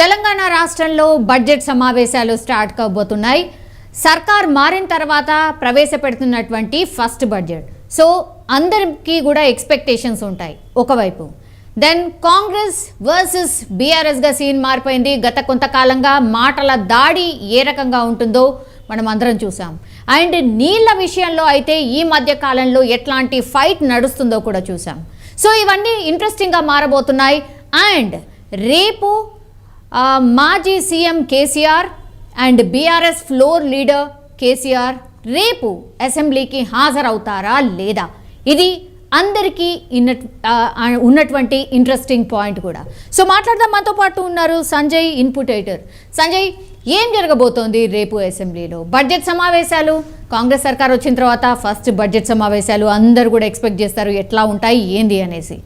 తెలంగాణ రాష్ట్రంలో బడ్జెట్ సమావేశాలు స్టార్ట్ కాబోతున్నాయి. సర్కార్ మారిన తర్వాత ప్రవేశపెడుతున్నటువంటి ఫస్ట్ బడ్జెట్. సో అందరికీ కూడా ఎక్స్పెక్టేషన్స్ ఉంటాయి ఒకవైపు. దెన్ కాంగ్రెస్ వర్సెస్ బీఆర్ఎస్గా సీన్ మారిపోయింది. గత కొంతకాలంగా మాటల దాడి ఏ రకంగా ఉంటుందో మనం అందరం చూసాం. అండ్ నీళ్ళ విషయంలో అయితే ఈ మధ్య కాలంలో ఎట్లాంటి ఫైట్ నడుస్తుందో కూడా చూసాం. సో ఇవన్నీ ఇంట్రెస్టింగ్గా మారబోతున్నాయి. అండ్ రేపు మాజీ CM KCR and BRS floor leader KCR రేపు అసెంబ్లీకి హాజరవుతారా లేదా? ఇది అందరికీ ఇన్న ఉన్నటువంటి ఇంట్రెస్టింగ్ పాయింట్ కూడా. సో మాట్లాడదాం మనతో పాటు ఉన్నారు సంజయ్ ఇన్పుట్ ఎడిటర్ సంజయ్ ఏం జరగబోతోంది రేపు అసెంబ్లీలో? బడ్జెట్ సమావేశాలు కాంగ్రెస్ సర్కార్ వచ్చిన తర్వాత ఫస్ట్ బడ్జెట్ సమావేశాలు అందరు కూడా ఎక్స్పెక్ట్ చేస్తారు ఎట్లా ఉంటాయి ఏంది అనేసి.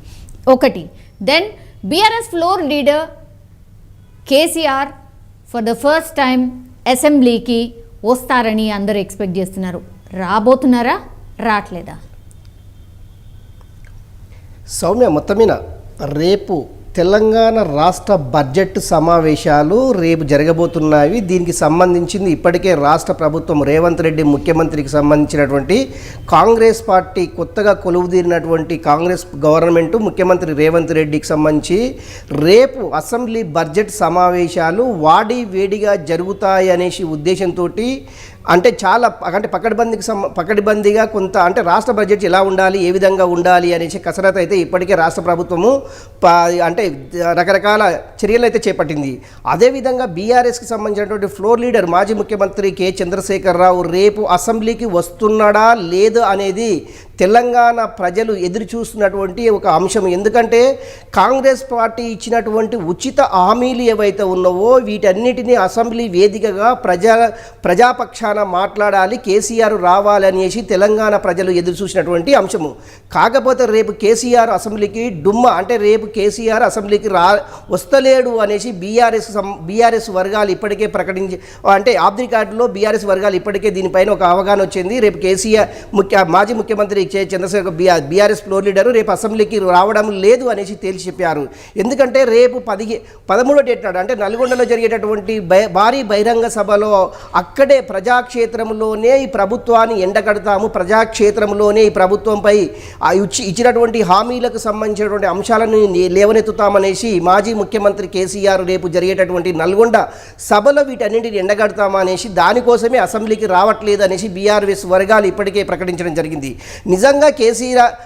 ఒకటి. Then BRS floor leader KCR for the first time అసెంబ్లీకి వస్తారని అందరూ ఎక్స్పెక్ట్ చేస్తున్నారు. రాబోతున్నారా? రావట్లేదా సౌమ్య మొత్తం మీద రేపు తెలంగాణ రాష్ట్ర బడ్జెట్ సమావేశాలు రేపు జరగబోతున్నాయి. దీనికి సంబంధించింది ఇప్పటికే రాష్ట్ర ప్రభుత్వం రేవంత్ రెడ్డి ముఖ్యమంత్రికి సంబంధించినటువంటి కాంగ్రెస్ పార్టీ కొత్తగా కొలువుదీరినటువంటి కాంగ్రెస్ గవర్నమెంట్ ముఖ్యమంత్రి రేవంత్ రెడ్డికి సంబంధించి రేపు అసెంబ్లీ బడ్జెట్ సమావేశాలు వాడి వేడిగా జరుగుతాయి అనేసి ఉద్దేశంతో అంటే చాలా అంటే పకడ్బందీకి సం పకడ్బందీగా కొంత అంటే రాష్ట్ర బడ్జెట్ ఎలా ఉండాలి ఏ విధంగా ఉండాలి అనేసి కసరత్ అయితే ఇప్పటికే రాష్ట్ర ప్రభుత్వము ప- అంటే రకరకాల చర్యలు అయితే చేపట్టింది. అదేవిధంగా బీఆర్ఎస్కి సంబంధించినటువంటి ఫ్లోర్ లీడర్ మాజీ ముఖ్యమంత్రి కె. చంద్రశేఖరరావు రేపు అసెంబ్లీకి వస్తున్నాడా లేదు అనేది తెలంగాణ ప్రజలు ఎదురుచూస్తున్నటువంటి ఒక అంశం. ఎందుకంటే కాంగ్రెస్ పార్టీ ఇచ్చినటువంటి ఉచిత హామీలు ఏవైతే ఉన్నావో వీటన్నిటినీ అసెంబ్లీ వేదికగా ప్రజా ప్రజాపక్షాన మాట్లాడాలి కేసీఆర్ రావాలనేసి తెలంగాణ ప్రజలు ఎదురు చూసినటువంటి అంశము. కాకపోతే రేపు కేసీఆర్ అసెంబ్లీకి డుమ్మ అంటే రేపు కేసీఆర్ అసెంబ్లీకి రా వస్తలేడు అనేసి బీఆర్ఎస్ బీఆర్ఎస్ వర్గాలు ఇప్పటికే ప్రకటించి అంటే ఆబ్ది కార్డులో బీఆర్ఎస్ వర్గాలు ఇప్పటికే దీనిపైన ఒక అవగాహన వచ్చింది. రేపు కేసీఆర్ ముఖ్య మాజీ ముఖ్యమంత్రి Chandrashekar BR BRS floor leader రేపు అసెంబ్లీకి రావడం లేదు అనేసి తేల్చి చెప్పారు. ఎందుకంటే రేపు పదిహే పదమూడో డేట్ నాడు అంటే నల్గొండలో జరిగేటటువంటి భారీ బహిరంగ సభలో అక్కడే ప్రజాక్షేత్రంలోనే ఈ ప్రభుత్వాన్ని ఎండగడతాము. ప్రజాక్షేత్రంలోనే ఈ ప్రభుత్వంపై ఇచ్చినటువంటి హామీలకు సంబంధించినటువంటి అంశాలను లేవనెత్తుతామనేసి మాజీ ముఖ్యమంత్రి కేసీఆర్ రేపు జరిగేటటువంటి నల్గొండ సభలో వీటన్నింటిని ఎండగడతామనేసి దానికోసమే అసెంబ్లీకి రావట్లేదు అనేసి బీఆర్ఎస్ వర్గాలు ఇప్పటికే ప్రకటించడం జరిగింది. నిజంగా కేసీఆర్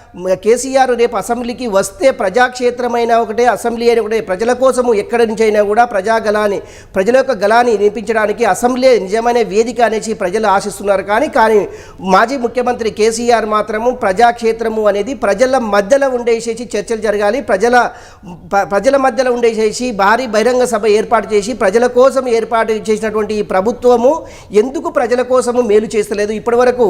కేసీఆర్ రేపు అసెంబ్లీకి వస్తే ప్రజాక్షేత్రమైన ఒకటే అసెంబ్లీ అని ఒకటే. ప్రజల కోసము ఎక్కడి నుంచి అయినా కూడా ప్రజాగలాన్ని ప్రజల యొక్క గలాన్ని వినిపించడానికి అసెంబ్లీ నిజమైన వేదిక అనేసి ప్రజలు ఆశిస్తున్నారు. కానీ కానీ మాజీ ముఖ్యమంత్రి కేసీఆర్ మాత్రము ప్రజాక్షేత్రము అనేది ప్రజల మధ్యలో ఉండేసేసి చర్చలు జరగాలి. ప్రజల ప్రజల మధ్యలో ఉండేసేసి భారీ బహిరంగ సభ ఏర్పాటు చేసి ప్రజల కోసం ఏర్పాటు చేసినటువంటి ఈ ప్రభుత్వము ఎందుకు ప్రజల కోసము మేలు చేస్తలేదు? ఇప్పటివరకు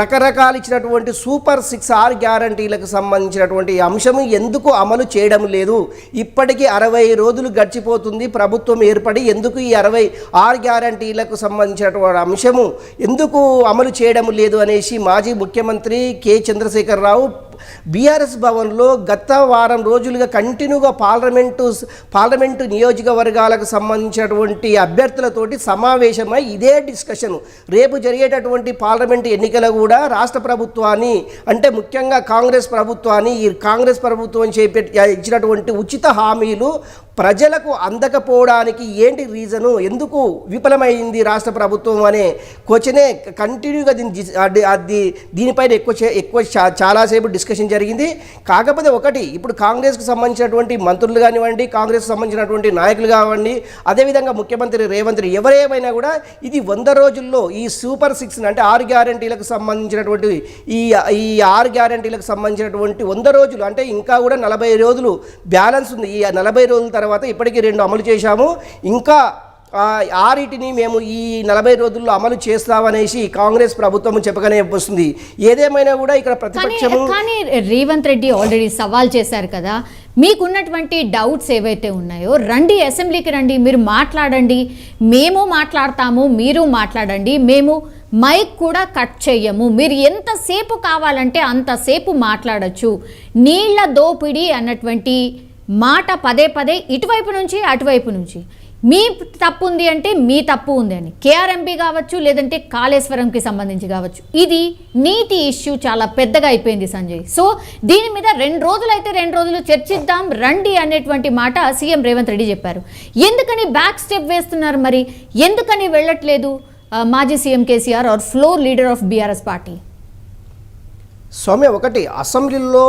రకరకాలు ఇచ్చినటువంటి సూప్ సూపర్ సిక్స్ ఆర్ గ్యారంటీలకు సంబంధించినటువంటి అంశము ఎందుకు అమలు చేయడం లేదు? ఇప్పటికీ అరవై రోజులు గడిచిపోతుంది ప్రభుత్వం ఏర్పడి ఎందుకు ఈ అరవై ఆరు గ్యారంటీలకు సంబంధించినటువంటి అంశము ఎందుకు అమలు చేయడం లేదు అనేసి మాజీ ముఖ్యమంత్రి కె చంద్రశేఖరరావు బీఆర్ఎస్ భవన్లో గత వారం రోజులుగా కంటిన్యూగా పార్లమెంటు పార్లమెంటు నియోజకవర్గాలకు సంబంధించినటువంటి అభ్యర్థులతోటి సమావేశమై ఇదే డిస్కషన్. రేపు జరిగేటటువంటి పార్లమెంటు ఎన్నికలు కూడా రాష్ట్ర ప్రభుత్వాన్ని అంటే ముఖ్యంగా కాంగ్రెస్ ప్రభుత్వాన్ని ఈ కాంగ్రెస్ ప్రభుత్వం చేపట్టి ఇచ్చినటువంటి ఉచిత హామీలు ప్రజలకు అందకపోవడానికి ఏంటి రీజను? ఎందుకు విఫలమైంది రాష్ట్ర ప్రభుత్వం అనే క్వశ్చనే కంటిన్యూగా దీని అది- దీనిపైన ఎక్కువ ఎక్కువ చా- చాలాసేపు డిస్కషన్ జరిగింది. కాకపోతే ఒకటి ఇప్పుడు కాంగ్రెస్కు సంబంధించినటువంటి మంత్రులు కానివ్వండి కాంగ్రెస్కి సంబంధించినటువంటి నాయకులు కానివ్వండి అదేవిధంగా ముఖ్యమంత్రి రేవంత్ రెడ్డి ఎవరేమైనా కూడా ఇది వంద రోజుల్లో ఈ సూపర్ సిక్స్ అంటే ఆరు గ్యారంటీలకు సంబంధించినటువంటి ఈ ఈ ఆరు గ్యారంటీలకు సంబంధించినటువంటి వంద రోజులు అంటే ఇంకా కూడా నలభై రోజులు బ్యాలెన్స్ ఉంది. ఈ నలభై రోజుల తర్వాత ఇప్పటికీ రెండు అమలు చేశాము. ఇంకా ఆరిటిని మేము ఈ నలభై రోజుల్లో అమలు చేస్తామనేసి కాంగ్రెస్ ప్రభుత్వం చెప్పగానే వస్తుంది. ఏదేమైనా కూడా ఇక్కడ ప్రతిపక్షము కానీ రేవంత్ రెడ్డి ఆల్రెడీ సవాల్ చేశారు కదా. మీకున్నటువంటి డౌట్స్ ఏవైతే ఉన్నాయో రండి అసెంబ్లీకి రండి మీరు మాట్లాడండి. మేము మాట్లాడతాము మీరు మాట్లాడండి. మేము మైక్ కూడా కట్ చెయ్యము. మీరు ఎంతసేపు కావాలంటే అంతసేపు మాట్లాడచ్చు. నీళ్ళ దోపిడీ అన్నటువంటి మాట పదే పదే ఇటువైపు నుంచి అటువైపు నుంచి. మీ తప్పు ఉంది అంటే మీ తప్పు ఉంది అని. కేఆర్ఎంపీ కావచ్చు లేదంటే కాళేశ్వరంకి సంబంధించి కావచ్చు. ఇది నీటి ఇష్యూ చాలా పెద్దగా అయిపోయింది సంజయ్. సో దీని మీద రెండు రోజులు అయితే రెండు రోజులు చర్చిద్దాం రండి అనేటువంటి మాట సీఎం రేవంత్ రెడ్డి చెప్పారు. ఎందుకని బ్యాక్ స్టెప్ వేస్తున్నారు మరి? ఎందుకని వెళ్ళట్లేదు? మాజీ CM KCR or floor leader of BRS party. స్వామి ఒకటి అసెంబ్లీలో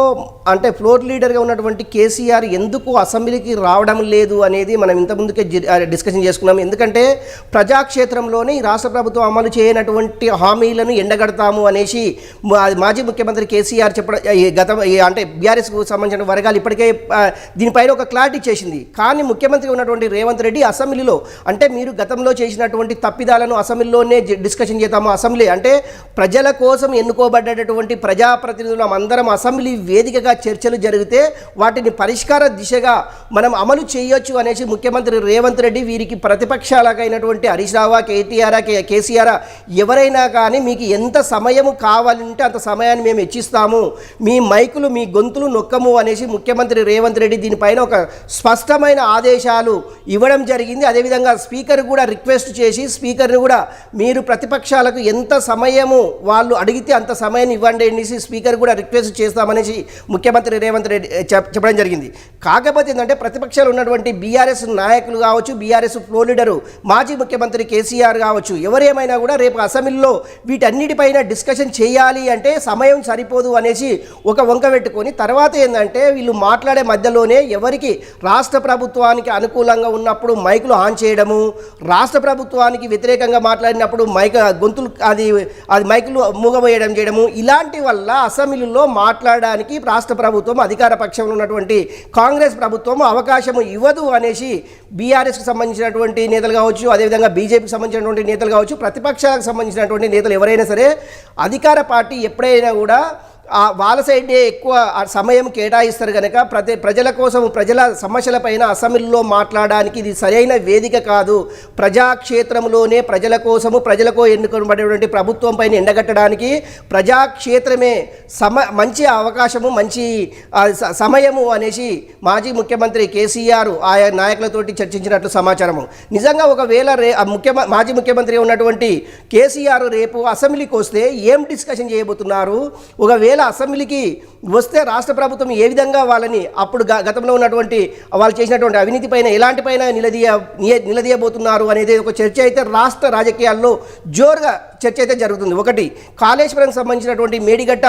అంటే ఫ్లోర్ లీడర్గా ఉన్నటువంటి కేసీఆర్ ఎందుకు అసెంబ్లీకి రావడం లేదు అనేది మనం ఇంతకుముందుకే డిస్కషన్ చేసుకున్నాం. ఎందుకంటే ప్రజాక్షేత్రంలోనే రాష్ట్ర ప్రభుత్వం అమలు చేయనటువంటి హామీలను ఎండగడతాము అనేసి మా- మాజీ ముఖ్యమంత్రి కేసీఆర్ చెప్పడం ఈ గత అంటే బీఆర్ఎస్కు సంబంధించిన వర్గాలు ఇప్పటికే దీనిపైన ఒక క్లారిటీ చేసింది. కానీ ముఖ్యమంత్రి ఉన్నటువంటి రేవంత్ రెడ్డి అసెంబ్లీలో అంటే మీరు గతంలో చేసినటువంటి తప్పిదాలను అసెంబ్లీలోనే డిస్కషన్ చేద్దాము అసెంబ్లీ. అంటే ప్రజల కోసం ఎన్నుకోబడ్డటువంటి ప్రజా ప్రజాప్రతినిధులం అందరం అసెంబ్లీ వేదికగా చర్చలు జరిగితే వాటిని పరిష్కార దిశగా మనం అమలు చేయొచ్చు అనేసి ముఖ్యమంత్రి రేవంత్ రెడ్డి వీరికి ప్రతిపక్షాలకైనటువంటి హరీష్ రావా కేటీఆర్ కే కేసీఆర్ ఎవరైనా కానీ మీకు ఎంత సమయం కావాలంటే అంత సమయాన్ని మేము ఇచ్చిస్తాము. మీ మైకులు మీ గొంతులు నొక్కము అనేసి ముఖ్యమంత్రి రేవంత్ రెడ్డి దీనిపైన ఒక స్పష్టమైన ఆదేశాలు ఇవ్వడం జరిగింది. అదేవిధంగా స్పీకర్ కూడా రిక్వెస్ట్ చేసి స్పీకర్ని కూడా మీరు ప్రతిపక్షాలకు ఎంత సమయము వాళ్ళు అడిగితే అంత సమయాన్ని ఇవ్వండి అనేసి స్పీకర్ కూడా రిక్వెస్ట్ చేస్తామనేసి ముఖ్యమంత్రి రేవంత్ రెడ్డి చెప్- చెప్పడం జరిగింది. కాకపోతే ఏంటంటే ప్రతిపక్షాలు ఉన్నటువంటి బీఆర్ఎస్ నాయకులు కావచ్చు బీఆర్ఎస్ ఫ్లో లీడరు మాజీ ముఖ్యమంత్రి కేసీఆర్ కావచ్చు ఎవరేమైనా కూడా రేపు అసెంబ్లీలో వీటన్నిటిపైన డిస్కషన్ చేయాలి అంటే సమయం సరిపోదు అనేసి ఒక వంక పెట్టుకొని తర్వాత ఏంటంటే వీళ్ళు మాట్లాడే మధ్యలోనే ఎవరికి రాష్ట్ర ప్రభుత్వానికి అనుకూలంగా ఉన్నప్పుడు మైకులు ఆన్ చేయడము రాష్ట్ర ప్రభుత్వానికి వ్యతిరేకంగా మాట్లాడినప్పుడు మైక్ గొంతులు అది అది మైకులు మూగబోయడం చేయడము ఇలాంటి వల్ల అసెంబ్లీలో మాట్లాడడానికి రాష్ట్ర ప్రభుత్వం అధికార పక్షంలో ఉన్నటువంటి కాంగ్రెస్ ప్రభుత్వం అవకాశం ఇవ్వదు అనేసి బీఆర్ఎస్కి సంబంధించినటువంటి నేతలు కావచ్చు అదేవిధంగా బీజేపీకి సంబంధించినటువంటి నేతలు కావచ్చు ప్రతిపక్షాలకు సంబంధించినటువంటి నేతలు ఎవరైనా సరే అధికార పార్టీ ఎప్పుడైనా కూడా వాళ్ళ సైడే ఎక్కువ సమయం కేటాయిస్తారు కనుక ప్రతి ప్రజల కోసం ప్రజల సమస్యలపైన అసెంబ్లీలో మాట్లాడడానికి ఇది సరైన వేదిక కాదు. ప్రజాక్షేత్రంలోనే ప్రజల కోసము ప్రజలకు ఎన్నుకోబడేటువంటి ప్రభుత్వం పైన ఎండగట్టడానికి ప్రజాక్షేత్రమే సమ మంచి అవకాశము మంచి సమయము అనేసి మాజీ ముఖ్యమంత్రి కేసీఆర్ ఆయా నాయకులతోటి చర్చించినట్లు సమాచారము. నిజంగా ఒకవేళ రే ముఖ్య మాజీ ముఖ్యమంత్రి ఉన్నటువంటి కేసీఆర్ రేపు అసెంబ్లీకి వస్తే ఏం డిస్కషన్ చేయబోతున్నారు? ఒకవేళ అసెంబ్లీకి వస్తే రాష్ట్ర ప్రభుత్వం ఏ విధంగా వాళ్ళని అప్పుడు గ- గతంలో ఉన్నటువంటి వాళ్ళు చేసినటువంటి అవినీతి పైన ఎలాంటి పైన నిలదీయ నిలదీయబోతున్నారు అనేది ఒక చర్చ అయితే రాష్ట్ర రాజకీయాల్లో జోరుగా చర్చ అయితే జరుగుతుంది. ఒకటి కాళేశ్వరంకి సంబంధించినటువంటి మేడిగట్ట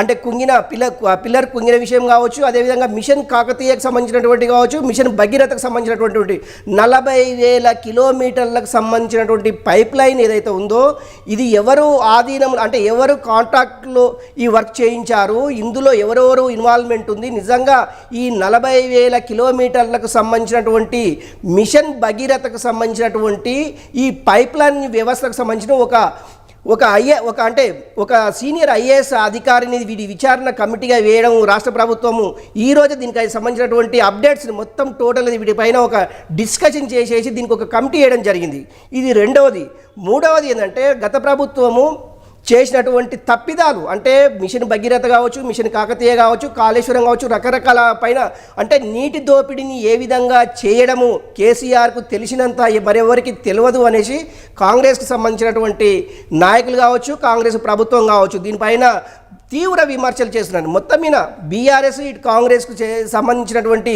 అంటే కుంగిన పిల్లర్ పిల్లర్ కుంగిన విషయం కావచ్చు అదేవిధంగా మిషన్ కాకతీయకు సంబంధించినటువంటి కావచ్చు మిషన్ భగీరథకు సంబంధించినటువంటి నలభై వేల కిలోమీటర్లకు సంబంధించినటువంటి పైప్ లైన్ ఏదైతే ఉందో ఇది ఎవరు ఆధీనం అంటే ఎవరు కాంట్రాక్ట్లో ఈ వర్క్ చేయించారు ఇందులో ఎవరెవరు ఇన్వాల్వ్మెంట్ ఉంది నిజంగా ఈ నలభై వేల కిలోమీటర్లకు సంబంధించినటువంటి మిషన్ భగీరథకు సంబంధించినటువంటి ఈ పైప్ లైన్ వ్యవస్థకు సంబంధించిన ఒక ఒక ఐఏ ఒక అంటే ఒక సీనియర్ ఐఏఎస్ అధికారిని వీడి విచారణ కమిటీగా వేయడం రాష్ట్ర ప్రభుత్వము ఈ రోజు దీనికి సంబంధించినటువంటి అప్డేట్స్ని మొత్తం టోటల్ వీటిపైన ఒక డిస్కషన్ చేసేసి దీనికి ఒక కమిటీ వేయడం జరిగింది. ఇది రెండవది. మూడవది ఏంటంటే గత ప్రభుత్వము చేసినటువంటి తప్పిదాలు అంటే మిషన్ భగీరథ కావచ్చు మిషన్ కాకతీయ కావచ్చు కాళేశ్వరం కావచ్చు రకరకాల పైన అంటే నీటి దోపిడీని ఏ విధంగా చేయడము కేసీఆర్కు తెలిసినంత మరెవరికి తెలియదు అనేసి కాంగ్రెస్కి సంబంధించినటువంటి నాయకులు కావచ్చు కాంగ్రెస్ ప్రభుత్వం కావచ్చు దీనిపైన తీవ్ర విమర్శలు చేస్తున్నాను మొత్తం మీద బీఆర్ఎస్ ఇటు కాంగ్రెస్కు చే సంబంధించినటువంటి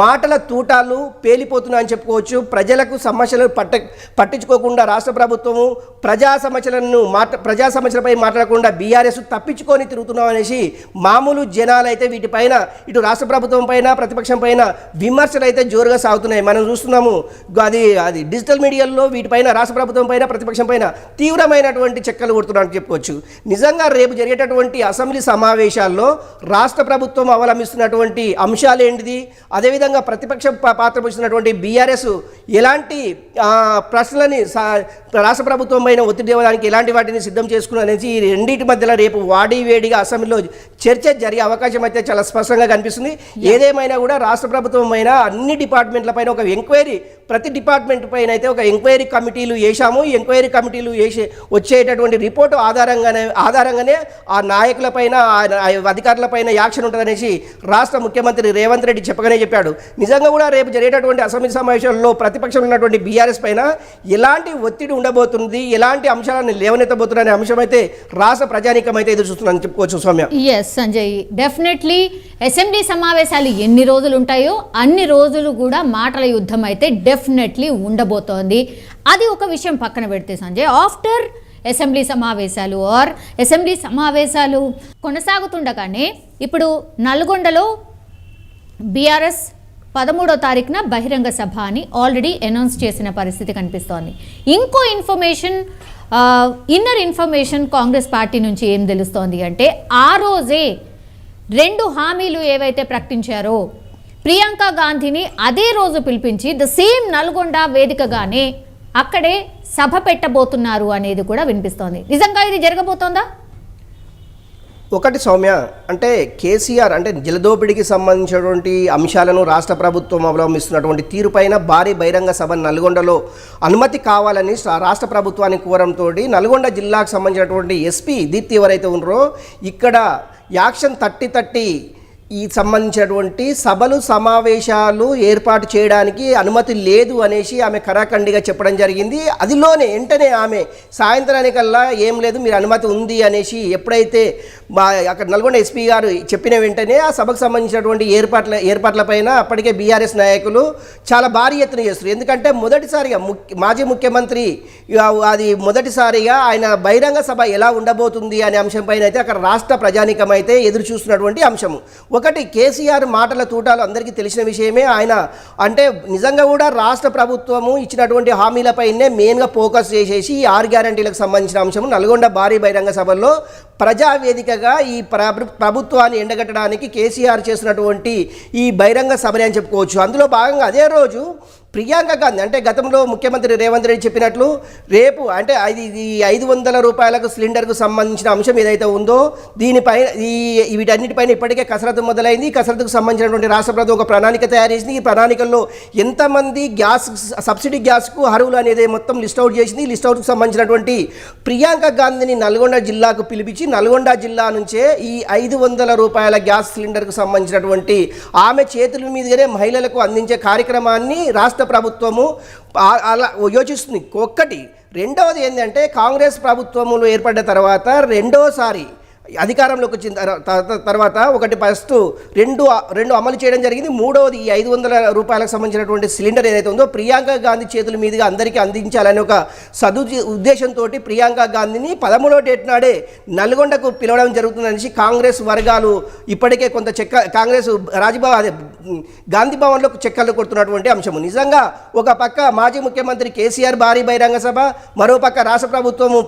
మాటల తూటాలు పేలిపోతున్నాయని చెప్పుకోవచ్చు. ప్రజలకు సమస్యలు పట్ట పట్టించుకోకుండా రాష్ట్ర ప్రభుత్వము ప్రజా సమస్యలను మాట ప్రజా సమస్యలపై మాట్లాడకుండా బీఆర్ఎస్ తప్పించుకొని తిరుగుతున్నాం అనేసి మామూలు జనాలు అయితే వీటిపైన ఇటు రాష్ట్ర ప్రభుత్వం పైన ప్రతిపక్షం పైన విమర్శలు అయితే జోరుగా సాగుతున్నాయి. మనం చూస్తున్నాము అది అది డిజిటల్ మీడియాలో వీటిపైన రాష్ట్ర ప్రభుత్వం పైన ప్రతిపక్షం పైన తీవ్రమైనటువంటి చెక్కలు కొడుతున్నారని చెప్పుకోవచ్చు. నిజంగా రేపు జరిగేటటువంటి అసెంబ్లీ సమావేశాల్లో రాష్ట్ర ప్రభుత్వం అవలంబిస్తున్నటువంటి అంశాలు ఏంటిది? అదేవిధంగా ప్రతిపక్ష పాత్ర పోషిస్తున్నటువంటి బీఆర్ఎస్ ఎలాంటి ప్రశ్నలని సా- రాష్ట్ర ప్రభుత్వం పైన ఒత్తిడి ఇవ్వడానికి ఎలాంటి వాటిని సిద్ధం చేసుకుని అనేసి ఈ రెండింటి మధ్యలో రేపు వాడి వేడిగా అసెంబ్లీలో చర్చ జరిగే అవకాశం అయితే చాలా స్పష్టంగా కనిపిస్తుంది. ఏదేమైనా కూడా రాష్ట్ర ప్రభుత్వం పైన అన్ని డిపార్ట్మెంట్ల పైన ఒక ఎంక్వైరీ ప్రతి డిపార్ట్మెంట్ పైన అయితే ఒక ఎంక్వైరీ కమిటీలు వేశాము. ఈ ఎంక్వైరీ కమిటీలు వేసే వచ్చేటటువంటి రిపోర్టు ఆధారంగానే ఆధారంగానే ఆ నాయకుల పైన అధికారుల పైన యాక్షన్ ఉంటుందనేసి రాష్ట్ర ముఖ్యమంత్రి రేవంత్ రెడ్డి చెప్పగానే చెప్పాడు. నిజంగా కూడా రేపు జరిగేటటువంటి అసెంబ్లీ సమావేశాల్లో ప్రతిపక్షంలో ఉన్నటువంటి బీఆర్ఎస్ పైన ఎలాంటి ఒత్తిడి ఉండబోతుంది ఎలాంటి అంశాలను లేవనెత్తబోతున్న అంశం అయితే రాష్ట్ర ప్రజానీకం అయితే ఎదురు చూస్తుందని చెప్పుకోవచ్చు Soumya. Yes Sanjay. Definitely assembly సమావేశాలు ఎన్ని రోజులు ఉంటాయో అన్ని రోజులు కూడా మాటల యుద్ధం అయితే డెఫినెట్లీ ఉండబోతోంది. అది ఒక విషయం పక్కన పెడితే సంజయ్ ఆఫ్టర్ అసెంబ్లీ సమావేశాలు ఆర్ అసెంబ్లీ సమావేశాలు కొనసాగుతుండగానే ఇప్పుడు నల్గొండలో బీఆర్ఎస్ పదమూడో తారీఖున బహిరంగ సభ అని ఆల్రెడీ అనౌన్స్ చేసిన పరిస్థితి కనిపిస్తోంది. ఇంకో information inner information Congress party నుంచి ఏం తెలుస్తోంది అంటే ఆ రోజే రెండు హామీలు ఏవైతే ప్రకటించారో ప్రియాంక గాంధీని అదే రోజు పిలిపించి ద సేమ్ నల్గొండ వేదికగానే అక్కడే సభ పెట్టబోతున్నారు అనేది కూడా వినిపిస్తోంది. నిజంగా ఇది జరగబోతోందా? ఒకటి సౌమ్య అంటే కేసీఆర్ అంటే జలదోపిడికి సంబంధించినటువంటి అంశాలను రాష్ట్ర ప్రభుత్వం అవలంబిస్తున్నటువంటి తీరుపైన భారీ బహిరంగ సభ నల్గొండలో అనుమతి కావాలని రాష్ట్ర ప్రభుత్వానికి కోరంతో నల్గొండ జిల్లాకు సంబంధించినటువంటి ఎస్పీ దీప్తి ఎవరైతే ఉన్నారో ఇక్కడ యాక్షన్ తట్టి తట్టి ఈ సంబంధించినటువంటి సభలు సమావేశాలు ఏర్పాటు చేయడానికి అనుమతి లేదు అనేసి ఆమె కరాఖండిగా చెప్పడం జరిగింది. అదిలోనే వెంటనే ఆమె సాయంత్రానికల్లా ఏం లేదు మీరు అనుమతి ఉంది అనేసి ఎప్పుడైతే మా అక్కడ నల్గొండ ఎస్పీ గారు చెప్పిన వెంటనే ఆ సభకు సంబంధించినటువంటి ఏర్పాట్ల ఏర్పాట్లపైన అప్పటికే బీఆర్ఎస్ నాయకులు చాలా భారీ ఎత్తున చేస్తారు ఎందుకంటే మొదటిసారిగా ముఖ్య మాజీ ముఖ్యమంత్రి అది మొదటిసారిగా ఆయన బహిరంగ సభ ఎలా ఉండబోతుంది అనే అంశంపైన అయితే అక్కడ రాష్ట్ర ప్రజానికం అయితే ఎదురు చూస్తున్నటువంటి అంశము ఒకటి కేసీఆర్ మాటల తూటాలు అందరికీ తెలిసిన విషయమే. ఆయన అంటే నిజంగా కూడా రాష్ట్ర ప్రభుత్వము ఇచ్చినటువంటి హామీలపైనే మెయిన్గా ఫోకస్ చేసేసి ఈ ఆరు గ్యారంటీలకు సంబంధించిన అంశము నల్గొండ భారీ బహిరంగ సభల్లో ప్రజావేదికగా ఈ ప్రభుత్వాన్ని ఎండగట్టడానికి కేసీఆర్ చేసినటువంటి ఈ బహిరంగ సభని అని చెప్పుకోవచ్చు. అందులో భాగంగా అదే రోజు ప్రియాంక గాంధీ అంటే గతంలో ముఖ్యమంత్రి రేవంత్ రెడ్డి చెప్పినట్లు రేపు అంటే అది ఈ ఐదు వందల రూపాయలకు సిలిండర్కు సంబంధించిన అంశం ఏదైతే ఉందో దీనిపై ఈ వీటన్నిటిపైన ఇప్పటికే కసరత్తు మొదలైంది. కసరత్తుకు సంబంధించినటువంటి రాష్ట్ర ప్రభుత్వం ఒక ప్రణాళిక తయారు చేసింది. ఈ ప్రణాళికల్లో ఎంతమంది గ్యాస్ సబ్సిడీ గ్యాస్కు అర్హులు అనేది మొత్తం లిస్ట్ అవుట్ చేసింది. లిస్ట్ అవుట్కు సంబంధించినటువంటి ప్రియాంక గాంధీని నల్గొండ జిల్లాకు పిలిపించి నల్గొండ జిల్లా నుంచే ఈ ఐదు వందల రూపాయల గ్యాస్ సిలిండర్కు సంబంధించినటువంటి ఆమె చేతుల మీదుగానే మహిళలకు అందించే కార్యక్రమాన్ని రాష్ట్ర ప్రభుత్వము అలా యోచిస్తుంది. ఒక్కటి రెండవది ఏంటంటే కాంగ్రెస్ ప్రభుత్వములు ఏర్పడ్డ తర్వాత రెండోసారి అధికారంలోకి వచ్చిన తర్వాత ఒకటి ఫస్ట్ రెండు రెండు అమలు చేయడం జరిగింది. మూడవది ఈ ఐదు వందల రూపాయలకు సంబంధించినటువంటి సిలిండర్ ఏదైతే ఉందో ప్రియాంక గాంధీ చేతుల మీదుగా అందరికీ అందించాలని ఒక సదు ఉద్దేశంతో ప్రియాంక గాంధీని పదమూడవ డేట్ నాడే నల్గొండకు పిలవడం జరుగుతుందనేసి కాంగ్రెస్ వర్గాలు ఇప్పటికే కొంత చెక్క కాంగ్రెస్ రాజభవన్ అదే గాంధీ భవన్లో చెక్కలు కొడుతున్నటువంటి అంశము. నిజంగా ఒక పక్క మాజీ ముఖ్యమంత్రి కేసీఆర్ భారీ బహిరంగ సభ మరో పక్క రాష్ట్ర ప్రభుత్వము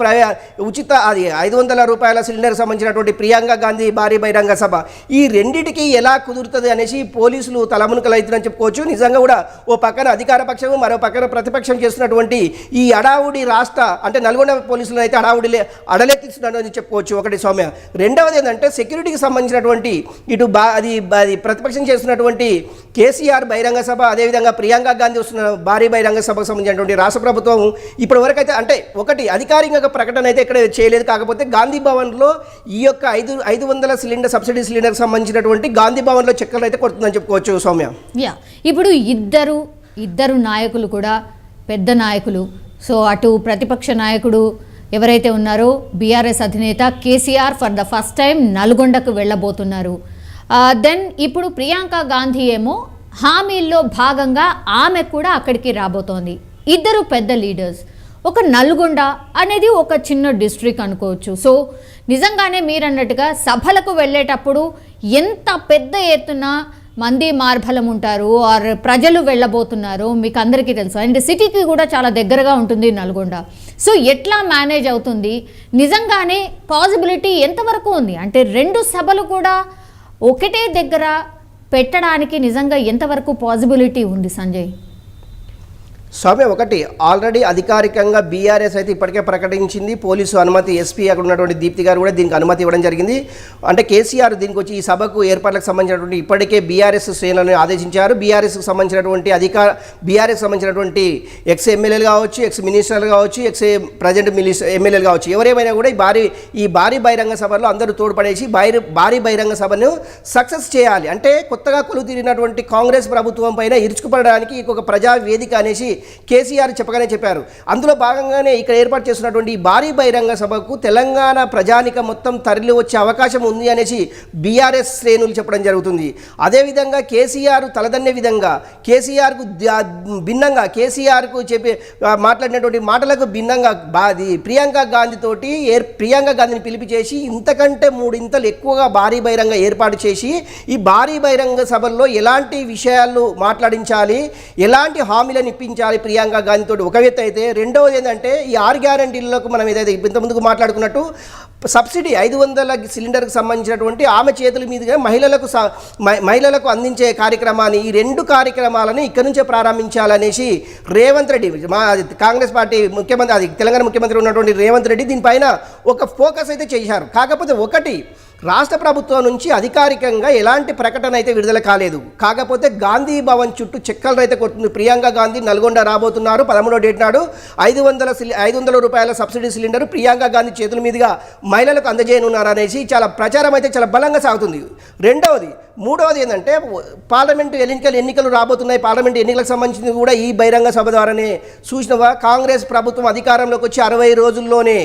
ఉచిత అది ఐదు వందల రూపాయల సిలిండర్ సంబంధించిన సంబంధించినటువంటి ప్రియాంక గాంధీ భారీ బహిరంగ సభ. ఈ రెండిటికి ఎలా కుదురుతుంది అనేసి పోలీసులు తలమునకలు అవుతుందని చెప్పుకోవచ్చు. నిజంగా కూడా ఓ పక్కన అధికార పక్షము మరో పక్కన ప్రతిపక్షం చేస్తున్నటువంటి ఈ అడావుడి రాష్ట్ర అంటే నల్గొండ పోలీసులు అయితే అడావుడి అడలెత్తిస్తున్నారు అని చెప్పుకోవచ్చు ఒకటి సౌమ్య. రెండవది ఏంటంటే సెక్యూరిటీకి సంబంధించినటువంటి ఇటు బా అది అది ప్రతిపక్షం చేస్తున్నటువంటి కేసీఆర్ బహిరంగ సభ అదేవిధంగా ప్రియాంక గాంధీ వస్తున్న భారీ బహిరంగ సభకు సంబంధించినటువంటి రాష్ట్ర ప్రభుత్వం ఇప్పటి వరకు అయితే అంటే ఒకటి అధికారికంగా ప్రకటన అయితే ఇక్కడ చేయలేదు. కాకపోతే గాంధీ భవన్లో ఈ ఈ యొక్క ఐదు ఐదు వందల సిలిండర్ సబ్సిడీ సిలిండర్కి సంబంధించినటువంటి గాంధీ భవన్లో చెక్కలు అయితే కొడుతుందని చెప్పుకోవచ్చు సౌమ్య. యా. ఇప్పుడు ఇద్దరు ఇద్దరు నాయకులు కూడా పెద్ద నాయకులు సో అటు ప్రతిపక్ష నాయకుడు ఎవరైతే ఉన్నారో బీఆర్ఎస్ అధినేత KCR for the first time నల్గొండకు వెళ్ళబోతున్నారు. దెన్ ఇప్పుడు ప్రియాంక గాంధీ ఏమో హామీల్లో భాగంగా ఆమె కూడా అక్కడికి రాబోతోంది. ఇద్దరు పెద్ద లీడర్స్. ఒక నల్గొండ అనేది ఒక చిన్న డిస్ట్రిక్ట్ అనుకోవచ్చు. సో నిజంగానే మీరన్నట్టుగా సభలకు వెళ్ళేటప్పుడు ఎంత పెద్ద ఎత్తున మంది మార్బలం ఉంటారు ఆర్ ప్రజలు వెళ్ళబోతున్నారు మీకు అందరికీ తెలుసు. అండ్ సిటీకి కూడా చాలా దగ్గరగా ఉంటుంది నల్గొండ. సో ఎట్లా మేనేజ్ అవుతుంది? నిజంగానే పాసిబిలిటీ ఎంతవరకు ఉంది? అంటే రెండు సభలు కూడా ఒకటే దగ్గర పెట్టడానికి నిజంగా ఎంతవరకు పాసిబిలిటీ ఉంది సంజయ్? స్వామి ఒకటి. ఆల్రెడీ అధికారికంగా బీఆర్ఎస్ అయితే ఇప్పటికే ప్రకటించింది. పోలీసు అనుమతి ఎస్పీ అక్కడ ఉన్నటువంటి దీప్తి గారు కూడా దీనికి అనుమతి ఇవ్వడం జరిగింది. అంటే కేసీఆర్ దీనికి వచ్చి ఈ సభకు ఏర్పాట్లకు సంబంధించినటువంటి ఇప్పటికే బీఆర్ఎస్ శ్రేణులను ఆదేశించారు. బీఆర్ఎస్కి సంబంధించినటువంటి అధికార బీఆర్ఎస్ సంబంధించినటువంటి ఎక్స్ ఎమ్మెల్యేలు కావచ్చు ఎక్స్ మినిస్టర్లు కావచ్చు ఎక్స్ ప్రజెంట్ మినిస్ ఎమ్మెల్యేలు కావచ్చు. ఎవరేమైనా కూడా ఈ భారీ ఈ భారీ బహిరంగ సభలో అందరూ తోడ్పడేసి భారీ భారీ బహిరంగ సభను సక్సెస్ చేయాలి. అంటే కొత్తగా కొలుతీరినటువంటి కాంగ్రెస్ ప్రభుత్వం పైన ఇరుచుకుపడడానికి ఒక ప్రజా వేదిక అనేసి కేసీఆర్ చెప్పగానే చెప్పారు. అందులో భాగంగానే ఇక్కడ ఏర్పాటు చేస్తున్నటువంటి భారీ బహిరంగ సభకు తెలంగాణ ప్రజానిక మొత్తం తరలి వచ్చే అవకాశం ఉంది అనేసి బీఆర్ఎస్ శ్రేణులు చెప్పడం జరుగుతుంది. అదేవిధంగా కేసీఆర్ తలదన్నే విధంగా కేసీఆర్కు భిన్నంగా కేసీఆర్కు చెప్పి మాట్లాడినటువంటి మాటలకు భిన్నంగా బాది ప్రియాంక గాంధీతోటి ఏ ప్రియాంక గాంధీని పిలిపి చేసి ఇంతకంటే మూడింతలు ఎక్కువగా భారీ బహిరంగ ఏర్పాటు చేసి ఈ భారీ బహిరంగ సభల్లో ఎలాంటి విషయాలు మాట్లాడించాలి ఎలాంటి హామీలను ఇప్పించాలి ప్రియాంక గాంధీ తోటి ఒక వ్యక్తి అయితే రెండవది ఏంటంటే ఈ ఆరు గ్యారంటీలకు మనం ఏదైతే ఇంతకుముందుకు మాట్లాడుకున్నట్టు సబ్సిడీ ఐదు వందల సిలిండర్కి సంబంధించినటువంటి ఆమె చేతుల మీదుగా మహిళలకు స- మహిళలకు అందించే కార్యక్రమాన్ని ఈ రెండు కార్యక్రమాలను ఇక్కడి నుంచే ప్రారంభించాలనేసి రేవంత్ రెడ్డి మా కాంగ్రెస్ పార్టీ ముఖ్యమంత్రి అది తెలంగాణ ముఖ్యమంత్రి ఉన్నటువంటి రేవంత్ రెడ్డి దీనిపైన ఒక ఫోకస్ అయితే చేశారు. కాకపోతే ఒకటి రాష్ట్ర ప్రభుత్వం నుంచి అధికారికంగా ఎలాంటి ప్రకటన అయితే విడుదల కాలేదు. కాకపోతే గాంధీ భవన్ చుట్టూ చెక్కలు అయితే కొడుతుంది ప్రియాంక గాంధీ నల్గొండ రాబోతున్నారు. పదమూడో డేట్ నాడు ఐదు వందల సిలి ఐదు వందల రూపాయల సబ్సిడీ సిలిండర్ ప్రియాంక గాంధీ చేతుల మీదుగా మహిళలకు అందజేయనున్నారు అనేసి చాలా ప్రచారం అయితే చాలా బలంగా సాగుతుంది. రెండవది మూడవది ఏంటంటే పార్లమెంటు ఎన్నికలు ఎన్నికలు రాబోతున్నాయి. పార్లమెంటు ఎన్నికలకు సంబంధించింది కూడా ఈ బహిరంగ సభ ద్వారానే సూచన. కాంగ్రెస్ ప్రభుత్వం అధికారంలోకి వచ్చి అరవై రోజుల్లోనే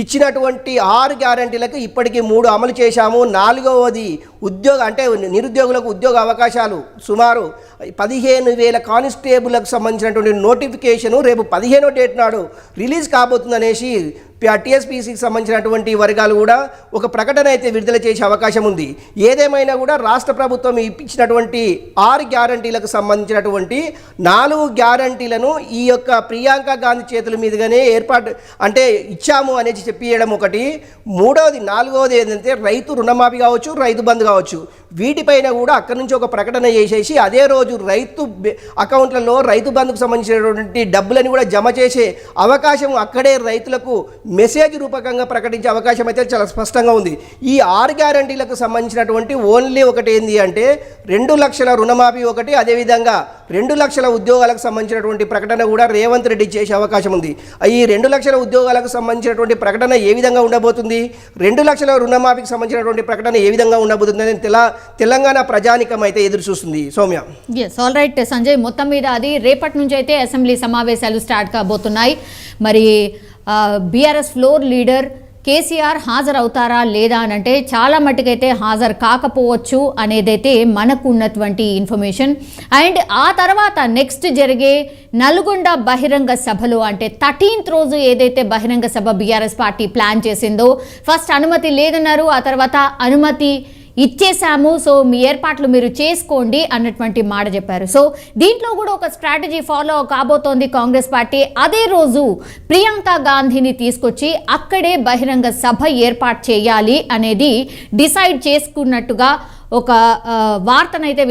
ఇచ్చినటువంటి ఆరు గ్యారంటీలకు ఇప్పటికీ మూడు అమలు చేశాము. నాలుగవది ఉద్యోగ అంటే నిరుద్యోగులకు ఉద్యోగ అవకాశాలు సుమారు పదిహేను వేల కానిస్టేబుల్కి సంబంధించినటువంటి నోటిఫికేషను రేపు పదిహేనో డేట్ నాడు రిలీజ్ కాబోతుందనేసి టీఎస్పీసీకి సంబంధించినటువంటి వర్గాలు కూడా ఒక ప్రకటన అయితే విడుదల చేసే అవకాశం ఉంది. ఏదేమైనా కూడా రాష్ట్ర ప్రభుత్వం ఇప్పించినటువంటి ఆరు గ్యారంటీలకు సంబంధించినటువంటి నాలుగు గ్యారంటీలను ఈ యొక్క ప్రియాంక గాంధీ చేతుల మీదుగానే ఏర్పాటు అంటే ఇచ్చాము అనేసి చెప్పియడం ఒకటి. మూడవది నాలుగవది ఏంటంటే రైతు రుణమాఫీ కావచ్చు రైతు బంధు కావచ్చు. వీటిపైన కూడా అక్కడి నుంచి ఒక ప్రకటన చేసేసి అదే రోజు రైతు అకౌంట్లలో రైతు బంధుకు సంబంధించినటువంటి డబ్బులని కూడా జమ చేసే అవకాశం అక్కడే రైతులకు మెసేజ్ రూపకంగా ప్రకటించే అవకాశం అయితే చాలా స్పష్టంగా ఉంది. ఈ ఆరు గ్యారంటీలకు సంబంధించినటువంటి ఓన్లీ ఒకటి ఏంది అంటే రెండు లక్షల రుణమాఫీ ఒకటి అదేవిధంగా రెండు లక్షల ఉద్యోగాలకు సంబంధించినటువంటి ప్రకటన కూడా రేవంత్ రెడ్డి చేసే అవకాశం ఉంది. ఈ రెండు లక్షల ఉద్యోగాలకు సంబంధించినటువంటి ప్రకటన ఏ విధంగా ఉండబోతుంది? రెండు లక్షల రుణమాఫీకి సంబంధించినటువంటి ప్రకటన ఏ విధంగా ఉండబోతుంది అని తెల తెలంగాణ ప్రజానికం అయితే ఎదురు చూస్తుంది. Soumya. Yes all right Sanjay మొత్తం మీద అది రేపటి నుంచి అయితే అసెంబ్లీ సమావేశాలు స్టార్ట్ కాబోతున్నాయి. మరి బీఆర్ఎస్ ఫ్లోర్ లీడర్ కేసీఆర్ హాజరవుతారా లేదా అని అంటే చాలా మట్టుకైతే హాజరు కాకపోవచ్చు అనేదైతే మనకు ఉన్నటువంటి ఇన్ఫర్మేషన్. అండ్ ఆ తర్వాత నెక్స్ట్ జరిగే నల్గొండ బహిరంగ సభలో అంటే థర్టీన్త్ రోజు ఏదైతే బహిరంగ సభ బీఆర్ఎస్ పార్టీ ప్లాన్ చేసిందో ఫస్ట్ అనుమతి లేదన్నారు ఆ తర్వాత అనుమతి ఇచ్చేసాము సో మీ ఏర్పాట్లు మీరు చేసుకోండి అన్నటువంటి మాట చెప్పారు. సో దీంట్లో కూడా ఒక స్ట్రాటజీ ఫాలో కాబోతోంది కాంగ్రెస్ పార్టీ. అదే రోజు ప్రియాంక గాంధీని తీసుకొచ్చి అక్కడే బహిరంగ సభ ఏర్పాటు చేయాలి అనేది డిసైడ్ చేసుకున్నట్టుగా ఒక వార్తనైతే